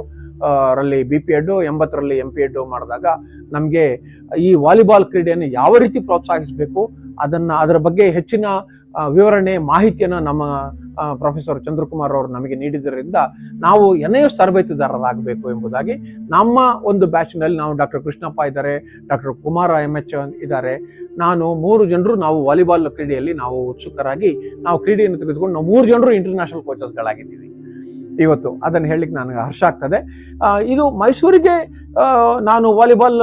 ರಲ್ಲಿ ಬಿ ಪಿ ಎಡ್ ಎಂಬತ್ತರಲ್ಲಿ ಎಂ ಪಿ ಎಡ್ ಮಾಡಿದಾಗ ನಮಗೆ ಈ ವಾಲಿಬಾಲ್ ಕ್ರೀಡೆಯನ್ನು ಯಾವ ರೀತಿ ಪ್ರೋತ್ಸಾಹಿಸಬೇಕು, ಅದನ್ನ, ಅದರ ಬಗ್ಗೆ ಹೆಚ್ಚಿನ ವಿವರಣೆ, ಮಾಹಿತಿಯನ್ನು ನಮ್ಮ ಪ್ರೊಫೆಸರ್ ಚಂದ್ರಕುಮಾರ್ ಅವರು ನಮಗೆ ನೀಡಿದ್ದರಿಂದ ನಾವು ಎನ್ ಎಸ್ ತರಬೇತುದಾರರಾಗಬೇಕು ಎಂಬುದಾಗಿ ನಮ್ಮ ಒಂದು ಬ್ಯಾಚ್ನಲ್ಲಿ ನಾವು ಡಾಕ್ಟರ್ ಕೃಷ್ಣಪ್ಪ ಇದ್ದಾರೆ, ಡಾಕ್ಟರ್ ಕುಮಾರ ಎಂ ಎಚ್ ಇದ್ದಾರೆ. ನಾನು ಮೂರು ಜನರು ನಾವು ವಾಲಿಬಾಲ್ ಕ್ರೀಡೆಯಲ್ಲಿ ನಾವು ಉತ್ಸುಕರಾಗಿ ನಾವು ಕ್ರೀಡೆಯನ್ನು ತೆಗೆದುಕೊಂಡು ನಾವು ಮೂರು ಜನರು ಇಂಟರ್ನ್ಯಾಷನಲ್ ಕೋಚಸ್ಗಳಾಗಿದ್ದೀವಿ ಇವತ್ತು ಅದನ್ನು ಹೇಳಲಿಕ್ಕೆ ನನಗೆ ಹರ್ಷ ಆಗ್ತದೆ. ಇದು ಮೈಸೂರಿಗೆ ನಾನು ವಾಲಿಬಾಲ್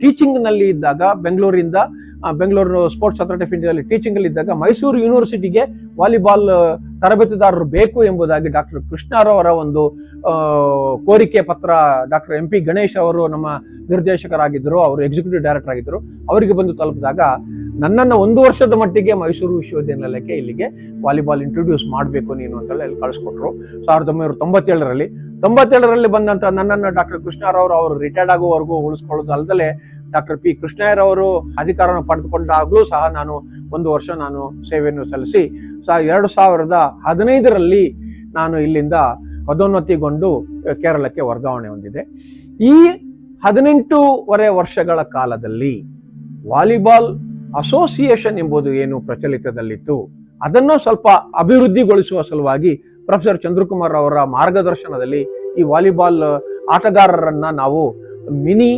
ಟೀಚಿಂಗ್ನಲ್ಲಿ ಇದ್ದಾಗ, ಬೆಂಗಳೂರಿಂದ ಬೆಂಗಳೂರು ಸ್ಪೋರ್ಟ್ಸ್ ಅಥಾರಿಟಿ ಆಫ್ ಇಂಡಿಯಾದಲ್ಲಿ ಟೀಚಿಂಗ್ ಅಲ್ಲಿ ಇದ್ದಾಗ ಮೈಸೂರು ಯೂನಿವರ್ಸಿಟಿಗೆ ವಾಲಿಬಾಲ್ ತರಬೇತುದಾರರು ಬೇಕು ಎಂಬುದಾಗಿ ಡಾಕ್ಟರ್ ಕೃಷ್ಣರವರ ಒಂದು ಕೋರಿಕೆ ಪತ್ರ ಡಾಕ್ಟರ್ ಎಂ ಪಿ ಗಣೇಶ್ ಅವರು ನಮ್ಮ ನಿರ್ದೇಶಕರಾಗಿದ್ದರು, ಅವರು ಎಕ್ಸಿಕ್ಯೂಟಿವ್ ಡೈರೆಕ್ಟರ್ ಆಗಿದ್ದರು. ಅವರಿಗೆ ಬಂದು ತಲುಪಿದಾಗ ನನ್ನನ್ನು ಒಂದು ವರ್ಷದ ಮಟ್ಟಿಗೆ ಮೈಸೂರು ವಿಶ್ವವಿದ್ಯಾನಿಲಯಕ್ಕೆ ಇಲ್ಲಿಗೆ ವಾಲಿಬಾಲ್ ಇಂಟ್ರೊಡ್ಯೂಸ್ ಮಾಡಬೇಕು ನೀನು ಅಂತೆಲ್ಲ ಇಲ್ಲಿ ಕಳಿಸ್ಕೊಟ್ರು. ಸಾವಿರದ ಒಂಬೈನೂರ ತೊಂಬತ್ತೇಳರಲ್ಲಿ ತೊಂಬತ್ತೇಳರಲ್ಲಿ ಬಂದಂತ ನನ್ನನ್ನು ಡಾಕ್ಟರ್ ಕೃಷ್ಣಾರಾವ್ ಅವರು ರಿಟೈರ್ಡ್ ಆಗುವವರೆಗೂ ಉಳಿಸ್ಕೊಳ್ಳೋದು ಅಲ್ಲದೆ ಡಾಕ್ಟರ್ ಪಿ ಕೃಷ್ಣಯ್ಯರವರು ಅಧಿಕಾರವನ್ನು ಪಡೆದುಕೊಂಡಾಗಲೂ ಸಹ ನಾನು ಒಂದು ವರ್ಷ ನಾನು ಸೇವೆಯನ್ನು ಸಲ್ಲಿಸಿ ಎರಡು ಸಾವಿರದ ಹದಿನೈದರಲ್ಲಿ ನಾನು ಇಲ್ಲಿಂದ ಪದೋನ್ನತಿಗೊಂಡು ಕೇರಳಕ್ಕೆ ವರ್ಗಾವಣೆ ಹೊಂದಿದೆ. ಈ ಹದಿನೆಂಟೂವರೆ ವರ್ಷಗಳ ಕಾಲದಲ್ಲಿ ವಾಲಿಬಾಲ್ ಅಸೋಸಿಯೇಷನ್ ಎಂಬುದು ಏನು ಪ್ರಚಲಿತದಲ್ಲಿತ್ತು, ಅದನ್ನು ಸ್ವಲ್ಪ ಅಭಿವೃದ್ಧಿಗೊಳಿಸುವ ಸಲುವಾಗಿ ಪ್ರೊಫೆಸರ್ ಚಂದ್ರಕುಮಾರ್ ಅವರ ಮಾರ್ಗದರ್ಶನದಲ್ಲಿ ಈ ವಾಲಿಬಾಲ್ ಆಟಗಾರರನ್ನ ನಾವು mini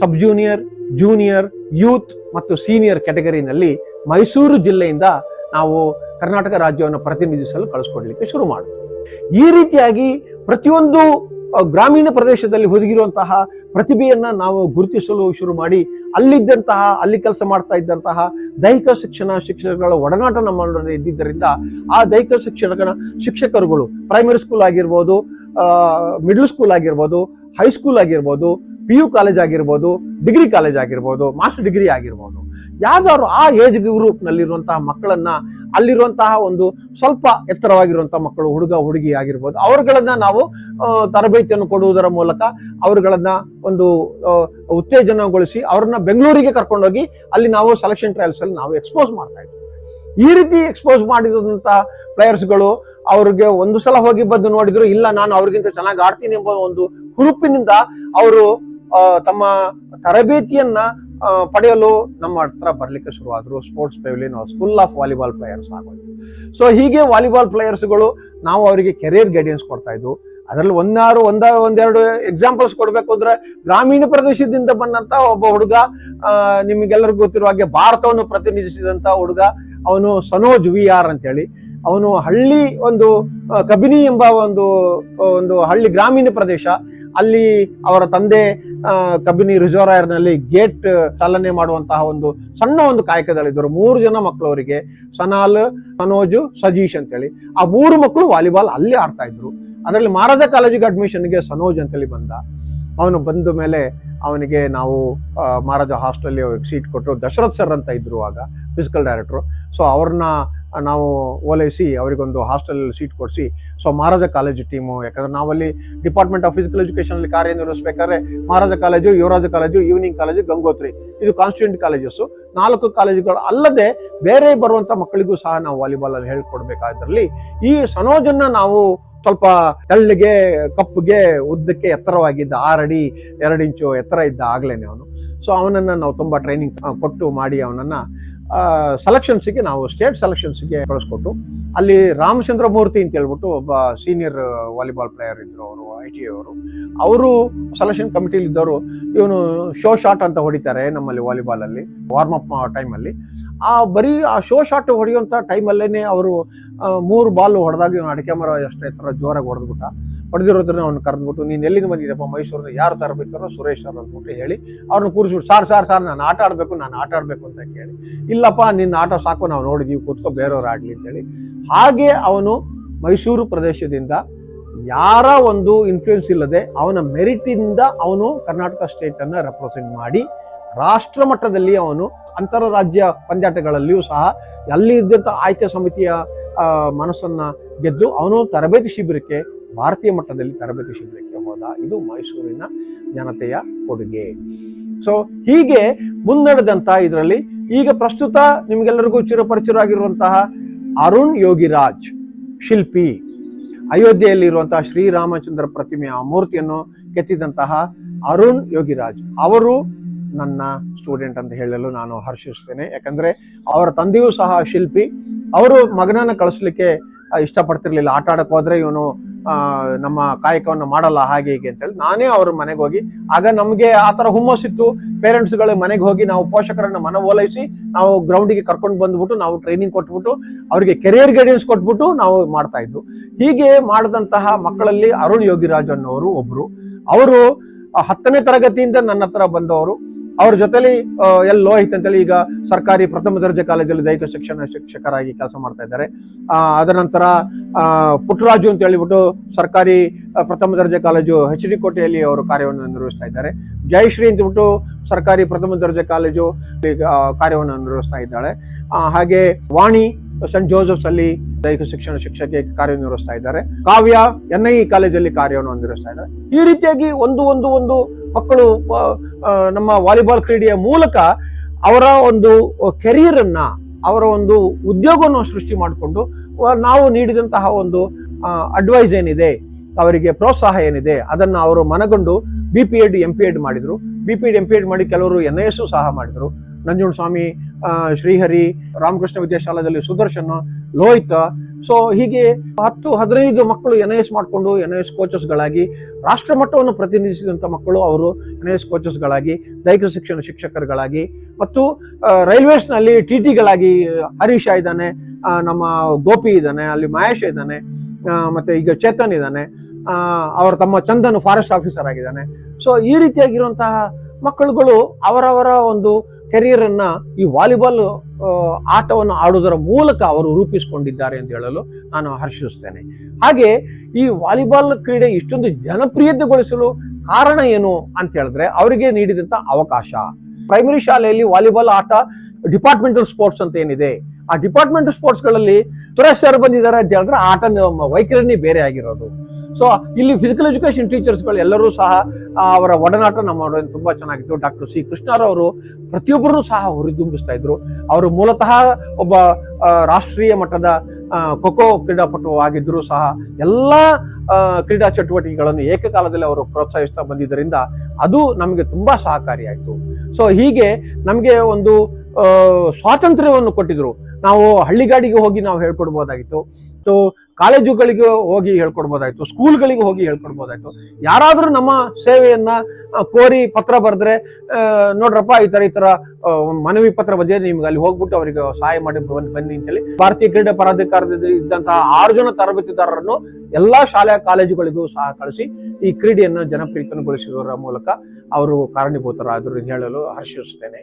sub junior junior youth ಮತ್ತು ಸೀನಿಯರ್ ಕ್ಯಾಟಗರಿನಲ್ಲಿ ಮೈಸೂರು ಜಿಲ್ಲೆಯಿಂದ ನಾವು ಕರ್ನಾಟಕ ರಾಜ್ಯವನ್ನು ಪ್ರತಿನಿಧಿಸಲು ಕಳಿಸ್ಕೊಡ್ಲಿಕ್ಕೆ ಶುರು ಮಾಡಿದ್ರು ಈ ರೀತಿಯಾಗಿ ಪ್ರತಿಯೊಂದು ಗ್ರಾಮೀಣ ಪ್ರದೇಶದಲ್ಲಿ ಹುದುಗಿರುವಂತಹ ಪ್ರತಿಭೆಯನ್ನ ನಾವು ಗುರುತಿಸಲು ಶುರು ಮಾಡಿ, ಅಲ್ಲಿದ್ದಂತಹ, ಅಲ್ಲಿ ಕೆಲಸ ಮಾಡ್ತಾ ಇದ್ದಂತಹ ದೈಹಿಕ ಶಿಕ್ಷಣ ಶಿಕ್ಷಕಗಳ ಒಡನಾಟ ನಮ್ಮ ಇದ್ದಿದ್ದರಿಂದ ಆ ದೈಹಿಕ ಶಿಕ್ಷಣ ಶಿಕ್ಷಕರುಗಳು ಪ್ರೈಮರಿ ಸ್ಕೂಲ್ ಆಗಿರ್ಬೋದು ಮಿಡ್ಲ್ ಸ್ಕೂಲ್ ಆಗಿರ್ಬೋದು ಹೈಸ್ಕೂಲ್ ಆಗಿರ್ಬೋದು ಪಿ ಯು ಕಾಲೇಜ್ ಆಗಿರ್ಬೋದು ಡಿಗ್ರಿ ಕಾಲೇಜ್ ಆಗಿರ್ಬೋದು ಮಾಸ್ಟರ್ ಡಿಗ್ರಿ ಆಗಿರ್ಬೋದು. ಯಾವ್ದಾದ್ರು ಆ ಏಜ್ ಗ್ರೂಪ್ ನಲ್ಲಿರುವಂತಹ ಮಕ್ಕಳನ್ನ ಅಲ್ಲಿರುವಂತಹ ಒಂದು ಸ್ವಲ್ಪ ಎತ್ತರವಾಗಿರುವಂತಹ ಮಕ್ಕಳು, ಹುಡುಗ, ಹುಡುಗಿ ಆಗಿರ್ಬೋದು, ಅವರುಗಳನ್ನ ನಾವು ತರಬೇತಿಯನ್ನು ಕೊಡುವುದರ ಮೂಲಕ ಅವರುಗಳನ್ನ ಒಂದು ಉತ್ತೇಜನಗೊಳಿಸಿ ಅವ್ರನ್ನ ಬೆಂಗಳೂರಿಗೆ ಕರ್ಕೊಂಡೋಗಿ ಅಲ್ಲಿ ನಾವು ಸೆಲೆಕ್ಷನ್ ಟ್ರಯಲ್ಸ್ ಅಲ್ಲಿ ನಾವು ಎಕ್ಸ್ಪೋಸ್ ಮಾಡ್ತಾ ಇದ್ವಿ. ಈ ರೀತಿ ಎಕ್ಸ್ಪೋಸ್ ಮಾಡಿದಂತಹ ಪ್ಲೇಯರ್ಸ್ಗಳು ಅವ್ರಿಗೆ ಒಂದು ಸಲ ಹೋಗಿ ಬಂದು ನೋಡಿದ್ರು, ಇಲ್ಲ, ನಾನು ಅವ್ರಿಗಿಂತ ಚೆನ್ನಾಗಿ ಆಡ್ತೀನಿ ಎಂಬ ಒಂದು ಹುರುಪಿನಿಂದ ಅವರು ತಮ್ಮ ತರಬೇತಿಯನ್ನ ಪಡೆಯಲು ನಮ್ಮ ಹತ್ರ ಬರ್ಲಿಕ್ಕೆ ಶುರುವಾದ್ರು. Sports pavilion full of volleyball players ಆಗೋಯ್ತು. ಸೊ ಹೀಗೆ ವಾಲಿಬಾಲ್ ಪ್ಲೇಯರ್ಸ್ಗಳು ನಾವು ಅವರಿಗೆ ಕೆರಿಯರ್ ಗೈಡೆನ್ಸ್ ಕೊಡ್ತಾ ಇದ್ವು. ಅದರಲ್ಲಿ ಒಂದಾರು, ಒಂದ, ಒಂದೆರಡು ಎಕ್ಸಾಂಪಲ್ಸ್ ಕೊಡ್ಬೇಕು ಅಂದ್ರೆ ಗ್ರಾಮೀಣ ಪ್ರದೇಶದಿಂದ ಬಂದಂತ ಒಬ್ಬ ಹುಡುಗ ನಿಮಗೆಲ್ಲರಿಗೂ ಗೊತ್ತಿರುವ ಹಾಗೆ ಭಾರತವನ್ನು ಪ್ರತಿನಿಧಿಸಿದಂತ ಹುಡುಗ, ಅವನು ಸನೋಜ್ ವಿ ಆರ್ ಅಂತೇಳಿ. ಅವನು ಹಳ್ಳಿ ಒಂದು ಕಬಿನಿ ಎಂಬ ಒಂದು ಒಂದು ಹಳ್ಳಿ ಗ್ರಾಮೀಣ ಪ್ರದೇಶ. ಅಲ್ಲಿ ಅವರ ತಂದೆ ಕಬಿನಿ ರಿಸರ್ವಾಯರ್ನಲ್ಲಿ ಗೇಟ್ ಚಾಲನೆ ಮಾಡುವಂತಹ ಒಂದು ಸಣ್ಣ ಒಂದು ಕಾಯಕದಲ್ಲಿದ್ದರು ಮೂರು ಜನ ಮಕ್ಕಳು ಅವರಿಗೆ ಸನಾಲ್ ಸನೋಜು ಸಜೀಶ್ ಅಂತೇಳಿ ಆ ಮೂರು ಮಕ್ಕಳು ವಾಲಿಬಾಲ್ ಅಲ್ಲಿ ಆಡ್ತಾ ಇದ್ರು. ಅದರಲ್ಲಿ ಮಹಾರಾಜ ಕಾಲೇಜಿಗೆ ಅಡ್ಮಿಷನ್ಗೆ ಸನೋಜ್ ಅಂತೇಳಿ ಬಂದ. ಅವನು ಬಂದ ಮೇಲೆ ಅವನಿಗೆ ನಾವು ಮಹಾರಾಜ ಹಾಸ್ಟೆಲ್ ಸೀಟ್ ಕೊಟ್ಟರು ದಶರಥ್ ಸರ್ ಅಂತ ಇದ್ರು ಆಗ ಫಿಸಿಕಲ್ ಡೈರೆಕ್ಟ್ರು ಸೊ ಅವ್ರನ್ನ ನಾವು ಓಲೈಸಿ ಅವರಿಗೊಂದು ಹಾಸ್ಟೆಲ್ ಸೀಟ್ ಕೊಡಿಸಿ ಸೊ ಮಹಾರಾಜ ಕಾಲೇಜು ಟೀಮು ಯಾಕಂದ್ರೆ ನಾವಲ್ಲಿ ಡಿಪಾರ್ಟ್ಮೆಂಟ್ ಆಫ್ ಫಿಸಿಕಲ್ ಎಜುಕೇಶನ್ ಅಲ್ಲಿ ಕಾರ್ಯನಿರ್ವಹಿಸಬೇಕಾದ್ರೆ Maharaja college Yuvaraja college evening college Gangotri ಇದು ಕಾನ್ಸ್ಟಿಟ್ಯೂಂಟ್ ಕಾಲೇಜಸ್ ನಾಲ್ಕು ಕಾಲೇಜುಗಳು ಅಲ್ಲದೆ ಬೇರೆ ಬರುವಂತ ಮಕ್ಕಳಿಗೂ ಸಹ ನಾವು ವಾಲಿಬಾಲ್ ಅಲ್ಲಿ ಹೇಳ್ಕೊಡ್ಬೇಕಾದ್ರಲ್ಲಿ ಈ ಸನೋಜನ್ನ ನಾವು ಸ್ವಲ್ಪ ತೆಳ್ಳಗೆ ಕಪ್ಪುಗೆ, ಉದ್ದಕ್ಕೆ ಎತ್ತರವಾಗಿದ್ದ ಆರಡಿ ಎರಡು ಇಂಚು ಎತ್ತರ ಇದ್ದ ಆಗ್ಲೇನೆ ಅವನು. ಸೊ ಅವನನ್ನ ನಾವು ತುಂಬಾ ಟ್ರೈನಿಂಗ್ ಕೊಟ್ಟು ಮಾಡಿ ಅವನನ್ನ ಸೆಲೆಕ್ಷನ್ಸ್ಗೆ ನಾವು ಸ್ಟೇಟ್ ಸೆಲೆಕ್ಷನ್ಸ್ಗೆ ಕಳಿಸ್ಕೊಟ್ಟು, ಅಲ್ಲಿ ರಾಮಚಂದ್ರ ಮೂರ್ತಿ ಅಂತ ಹೇಳ್ಬಿಟ್ಟು ಒಬ್ಬ ಸೀನಿಯರ್ ವಾಲಿಬಾಲ್ ಪ್ಲೇಯರ್ ಇದ್ರು ಅವರು ಐ ಟಿ ಅವರು. ಅವರು ಸೆಲೆಕ್ಷನ್ ಕಮಿಟಿಲಿ ಇದ್ದವರು, ಇವನು ಶೋ ಶಾಟ್ ಅಂತ ಹೊಡಿತಾರೆ ನಮ್ಮಲ್ಲಿ ವಾಲಿಬಾಲ್ ಅಲ್ಲಿ ವಾರ್ಮ್ ಅಪ್ ಟೈಮಲ್ಲಿ ಆ ಬರೀ ಆ ಶೋ ಶಾಟ್ ಹೊಡೆಯುವಂಥ ಟೈಮಲ್ಲೇ ಅವರು ಮೂರು ಬಾಲ್ ಹೊಡೆದಾಗ ಇವನು ಅಡಿಕೆ ಮರ ಎಷ್ಟು ಜೋರಾಗಿ ಹೊಡೆದ್ಬಿಟ್ಟ. ಹೊಡೆದಿರೋದನ್ನ ಅವ್ನು ಕರೆದ್ಬಿಟ್ಟು, ನೀನು ಎಲ್ಲಿಂದ ಬಂದಿದ್ದಪ್ಪ ಮೈಸೂರಿನ ಯಾರು ತರಬೇಕಾರೋ ಸುರೇಶ್ ಸರ್ ಅಂದ್ಬಿಟ್ಟು ಹೇಳಿ, ಅವ್ರನ್ನ ಕೂರಿಸ್ಬಿಟ್ಟು ಸಾರ್ ಸಾರ್ ಸಾರ್, ನಾನು ಆಟ ಆಡಬೇಕು, ನಾನು ಆಟ ಆಡಬೇಕು ಅಂತ ಕೇಳಿ. ಇಲ್ಲಪ್ಪ ನಿನ್ನ ಆಟ ಸಾಕು, ನಾವು ನೋಡಿದೀವಿ, ಕೂತ್ಕೊ, ಬೇರೆಯವ್ರು ಆಡಲಿ ಅಂತೇಳಿ ಹಾಗೆ ಅವನು ಮೈಸೂರು ಪ್ರದೇಶದಿಂದ ಯಾರ ಒಂದು ಇನ್ಫ್ಲೂಯೆನ್ಸ್ ಇಲ್ಲದೆ ಅವನ ಮೆರಿಟಿಂದ ಅವನು ಕರ್ನಾಟಕ ಸ್ಟೇಟನ್ನು ರೆಪ್ರೆಸೆಂಟ್ ಮಾಡಿ, ರಾಷ್ಟ್ರ ಮಟ್ಟದಲ್ಲಿ ಅವನು ಅಂತಾರಾಜ್ಯ ಪಂದ್ಯಾಟಗಳಲ್ಲಿಯೂ ಸಹ ಅಲ್ಲಿ ಇದ್ದಂಥ ಆಯ್ಕೆ ಸಮಿತಿಯ ಮನಸ್ಸನ್ನು ಗೆದ್ದು ಅವನು ತರಬೇತಿ ಶಿಬಿರಕ್ಕೆ ಭಾರತೀಯ ಮಟ್ಟದಲ್ಲಿ ತರಬೇತಿ ಶಿಬಿರಕ್ಕೆ ಹೋದ ಇದು ಮೈಸೂರಿನ ಜನತೆಯ ಕೊಡುಗೆ. ಸೊ ಹೀಗೆ ಮುನ್ನಡೆದಂತ ಇದರಲ್ಲಿ ಈಗ ಪ್ರಸ್ತುತ ನಿಮಗೆಲ್ಲರಿಗೂ ಚಿರಪರಿಚಿತರಾಗಿರುವಂತಹ ಅರುಣ್ ಯೋಗಿರಾಜ್ ಶಿಲ್ಪಿ, ಅಯೋಧ್ಯೆಯಲ್ಲಿರುವಂತಹ ಶ್ರೀರಾಮಚಂದ್ರ ಪ್ರತಿಮೆಯ ಮೂರ್ತಿಯನ್ನು ಕೆತ್ತಿದಂತಹ ಅರುಣ್ ಯೋಗಿರಾಜ್. ಅವರು ನನ್ನ ಸ್ಟೂಡೆಂಟ್ ಅಂತ ಹೇಳಲು ನಾನು ಹರ್ಷಿಸ್ತೇನೆ ಯಾಕಂದ್ರೆ ಅವರ ತಂದೆಯೂ ಸಹ ಶಿಲ್ಪಿ. ಅವರು ಮಗನನ್ನು ಕಳಿಸ್ಲಿಕ್ಕೆ ಇಷ್ಟಪಡ್ತಿರ್ಲಿಲ್ಲ. ಆಟ ಆಡಕ್ಕೆ ಹೋದ್ರೆ ಇವನು ನಮ್ಮ ಕಾಯಕವನ್ನು ಮಾಡಲ್ಲ ಹಾಗೆ ಹೀಗೆ ಅಂತೇಳಿ ನಾನೇ ಅವ್ರ ಮನೆಗೆ ಹೋಗಿ, ಆಗ ನಮಗೆ ಆ ತರ ಹುಮ್ಮಸ್ಸಿತ್ತು ಪೇರೆಂಟ್ಸ್ಗಳ ಮನೆಗೆ ಹೋಗಿ ನಾವು ಪೋಷಕರನ್ನ ಮನವೊಲೈಸಿ ನಾವು ಗ್ರೌಂಡಿಗೆ ಕರ್ಕೊಂಡು ಬಂದ್ಬಿಟ್ಟು ನಾವು ಟ್ರೈನಿಂಗ್ ಕೊಟ್ಬಿಟ್ಟು, ಅವರಿಗೆ ಕೆರಿಯರ್ ಗೈಡೆನ್ಸ್ ಕೊಟ್ಬಿಟ್ಟು ನಾವು ಮಾಡ್ತಾ ಇದ್ವು. ಹೀಗೆ ಮಾಡಿದಂತಹ ಮಕ್ಕಳಲ್ಲಿ ಅರುಣ್ ಯೋಗಿರಾಜ್ ಅನ್ನೋರು ಒಬ್ರು. ಅವರು ಹತ್ತನೇ ತರಗತಿಯಿಂದ ನನ್ನ ಹತ್ರ ಬಂದವರು. ಅವ್ರ ಜೊತೆಲಿ ಎಲ್ಲಿ ಎಲ್ ಲೋಹಿತ್ ಅಂತೇಳಿ ಈಗ ಸರ್ಕಾರಿ ಪ್ರಥಮ ದರ್ಜೆ ಕಾಲೇಜಲ್ಲಿ ದೈಹಿಕ ಶಿಕ್ಷಣ ಶಿಕ್ಷಕರಾಗಿ ಕೆಲಸ ಮಾಡ್ತಾ ಇದ್ದಾರೆ. ಅದರ ನಂತರ ಪುಟ್ಟರಾಜು ಅಂತ ಹೇಳಿಬಿಟ್ಟು ಸರ್ಕಾರಿ ಪ್ರಥಮ ದರ್ಜೆ ಕಾಲೇಜು ಎಚ್ ಡಿ ಕೋಟೆಯಲ್ಲಿ ಅವರು ಕಾರ್ಯವನ್ನು ನಿರ್ವಹಿಸ್ತಾ ಇದ್ದಾರೆ. ಜಯಶ್ರೀ ಅಂತಬಿಟ್ಟು ಸರ್ಕಾರಿ ಪ್ರಥಮ ದರ್ಜೆ ಕಾಲೇಜು ಕಾರ್ಯವನ್ನು ನಿರ್ವಹಿಸ್ತಾ ಇದ್ದಾಳೆ. ಹಾಗೆ ವಾಣಿ ಸೆಂಟ್ ಜೋಸೆಫ್ಸ್ ಅಲ್ಲಿ ದೈಹಿಕ ಶಿಕ್ಷಣ ಶಿಕ್ಷಕಿ ಕಾರ್ಯನಿರ್ವಹಿಸ್ತಾ ಇದ್ದಾರೆ. ಕಾವ್ಯ ಎನ್ ಐ ಕಾಲೇಜಲ್ಲಿ ಕಾರ್ಯವನ್ನು ನಿರ್ವಹಿಸ್ತಾ ಇದ್ದಾರೆ. ಈ ರೀತಿಯಾಗಿ ಒಂದು ಒಂದು ಒಂದು ಮಕ್ಕಳು ನಮ್ಮ ವಾಲಿಬಾಲ್ ಕ್ರೀಡೆಯ ಮೂಲಕ ಅವರ ಒಂದು ಕೆರಿಯರ್ ಅನ್ನ, ಅವರ ಒಂದು ಉದ್ಯೋಗವನ್ನು ಸೃಷ್ಟಿ ಮಾಡಿಕೊಂಡು ನಾವು ನೀಡಿದಂತಹ ಒಂದು ಅಡ್ವೈಸ್ ಏನಿದೆ, ಅವರಿಗೆ ಪ್ರೋತ್ಸಾಹ ಏನಿದೆ, ಅದನ್ನ ಅವರು ಮನಗೊಂಡು B P Ed M P Ed ಮಾಡಿದ್ರು. B P Ed M P Ed ಮಾಡಿ ಕೆಲವರು ಎನ್ ಐ ಎಸ್ ಸಹ ಮಾಡಿದ್ರು. ನಂಜುಂಡ ಸ್ವಾಮಿ ಶ್ರೀಹರಿ, ರಾಮಕೃಷ್ಣ ವಿದ್ಯಾಶಾಲದಲ್ಲಿ ಸುದರ್ಶನ್, ಲೋಹಿತ. ಸೊ ಹೀಗೆ ಹತ್ತು, ಹದಿನೈದು ಮಕ್ಕಳು ಎನ್ ಎಸ್ ಮಾಡಿಕೊಂಡು ಎನ್ ಎಸ್ ಕೋಚಸ್ಗಳಾಗಿ ರಾಷ್ಟ್ರ ಮಟ್ಟವನ್ನು ಪ್ರತಿನಿಧಿಸಿದಂಥ ಮಕ್ಕಳು ಅವರು ಎನ್ ಎಸ್ ಕೋಚಸ್ಗಳಾಗಿ ದೈಹಿಕ ಶಿಕ್ಷಣ ಶಿಕ್ಷಕರುಗಳಾಗಿ, ಮತ್ತು ರೈಲ್ವೇಸ್ನಲ್ಲಿ ಟಿ ಟಿಗಳಾಗಿ ಹರೀಶ ಇದ್ದಾನೆ ನಮ್ಮ ಗೋಪಿ ಇದ್ದಾನೆ, ಅಲ್ಲಿ ಮಹೇಶ್ ಇದ್ದಾನೆ ಮತ್ತೆ ಈಗ ಚೇತನ್ ಇದ್ದಾನೆ ಅವರ ತಮ್ಮ ಚಂದನ್ ಫಾರೆಸ್ಟ್ ಆಫೀಸರ್ ಆಗಿದ್ದಾನೆ. ಸೊ ಈ ರೀತಿಯಾಗಿರುವಂತಹ ಮಕ್ಕಳುಗಳು ಅವರವರ ಒಂದು ಕೆರಿಯರ್ ಅನ್ನ ಈ ವಾಲಿಬಾಲ್ ಆಟವನ್ನು ಆಡುವುದರ ಮೂಲಕ ಅವರು ರೂಪಿಸಿಕೊಂಡಿದ್ದಾರೆ ಅಂತ ಹೇಳಲು ನಾನು ಹರ್ಷಿಸುತ್ತೇನೆ. ಹಾಗೆ ಈ ವಾಲಿಬಾಲ್ ಕ್ರೀಡೆ ಇಷ್ಟೊಂದು ಜನಪ್ರಿಯತೆಗೊಳಿಸಲು ಕಾರಣ ಏನು ಅಂತ ಹೇಳಿದ್ರೆ ಅವರಿಗೆ ನೀಡಿದಂತ ಅವಕಾಶ. ಪ್ರೈಮರಿ ಶಾಲೆಯಲ್ಲಿ ವಾಲಿಬಾಲ್ ಆಟ ಡಿಪಾರ್ಟ್ಮೆಂಟಲ್ ಸ್ಪೋರ್ಟ್ಸ್ ಅಂತ ಏನಿದೆ? ಆ ಡಿಪಾರ್ಟ್ಮೆಂಟಲ್ ಸ್ಪೋರ್ಟ್ಸ್ಗಳಲ್ಲಿ ಸುರೇಶ್ ಸರ್ ಬಂದಿದ್ದಾರೆ ಅಂತ ಹೇಳಿದ್ರೆ ಆಟ ವೈಖರಿನೇ ಬೇರೆ ಆಗಿರೋದು. ಸೊ ಇಲ್ಲಿ ಫಿಸಿಕಲ್ ಎಜುಕೇಶನ್ ಟೀಚರ್ಸ್ಗಳು ಎಲ್ಲರೂ ಸಹ ಅವರ ಒಡನಾಟ ನಮ್ಮ ತುಂಬಾ ಚೆನ್ನಾಗಿತ್ತು. Doctor C. ಕೃಷ್ಣರವರು ಪ್ರತಿಯೊಬ್ಬರನ್ನು ಸಹ ಹುರಿದುಂಬಿಸ್ತಾ ಇದ್ರು. ಅವರು ಮೂಲತಃ ಒಬ್ಬ ರಾಷ್ಟ್ರೀಯ ಮಟ್ಟದ ಖೋಖೋ ಕ್ರೀಡಾಪಟು ಆಗಿದ್ದರೂ ಸಹ ಎಲ್ಲ ಕ್ರೀಡಾ ಚಟುವಟಿಕೆಗಳನ್ನು ಏಕಕಾಲದಲ್ಲಿ ಅವರು ಪ್ರೋತ್ಸಾಹಿಸ್ತಾ ಬಂದಿದ್ದರಿಂದ ಅದು ನಮಗೆ ತುಂಬಾ ಸಹಕಾರಿಯಾಯಿತು. ಸೊ ಹೀಗೆ ನಮಗೆ ಒಂದು ಸ್ವಾತಂತ್ರ್ಯವನ್ನು ಕೊಟ್ಟಿದ್ರು. ನಾವು ಹಳ್ಳಿಗಾಡಿಗೆ ಹೋಗಿ ನಾವು ಹೇಳ್ಕೊಡ್ಬೋದಾಗಿತ್ತು. ಸೊ ಕಾಲೇಜುಗಳಿಗೆ ಹೋಗಿ ಹೇಳ್ಕೊಡ್ಬೋದಾಯ್ತು ಸ್ಕೂಲ್ಗಳಿಗೆ ಹೋಗಿ ಹೇಳ್ಕೊಡ್ಬೋದಾಯ್ತು ಯಾರಾದ್ರೂ ನಮ್ಮ ಸೇವೆಯನ್ನ ಕೋರಿ ಪತ್ರ ಬರೆದ್ರೆ ನೋಡ್ರಪ್ಪ, ಈ ತರ ಈ ತರ ಮನವಿ ಪತ್ರ ಬಂದಿದೆ, ನಿಮ್ಗೆ ಅಲ್ಲಿ ಹೋಗ್ಬಿಟ್ಟು ಅವರಿಗೆ ಸಹಾಯ ಮಾಡಿ ಬನ್ನಿ ಅಂತೇಳಿ ಭಾರತೀಯ ಕ್ರೀಡಾ ಪ್ರಾಧಿಕಾರದಲ್ಲಿ ಇದ್ದಂತಹ ಆರು ಜನ ತರಬೇತಿದಾರರನ್ನು ಎಲ್ಲಾ ಶಾಲೆ ಕಾಲೇಜುಗಳಿಗೂ ಸಹ ಕಳಿಸಿ ಈ ಕ್ರೀಡೆಯನ್ನು ಜನಪ್ರಿಯತನಗೊಳಿಸುವುದರ ಮೂಲಕ ಅವರು ಕಾರಣೀಭೂತರಾದರು ಹೇಳಲು ಹರ್ಷಿಸುತ್ತೇನೆ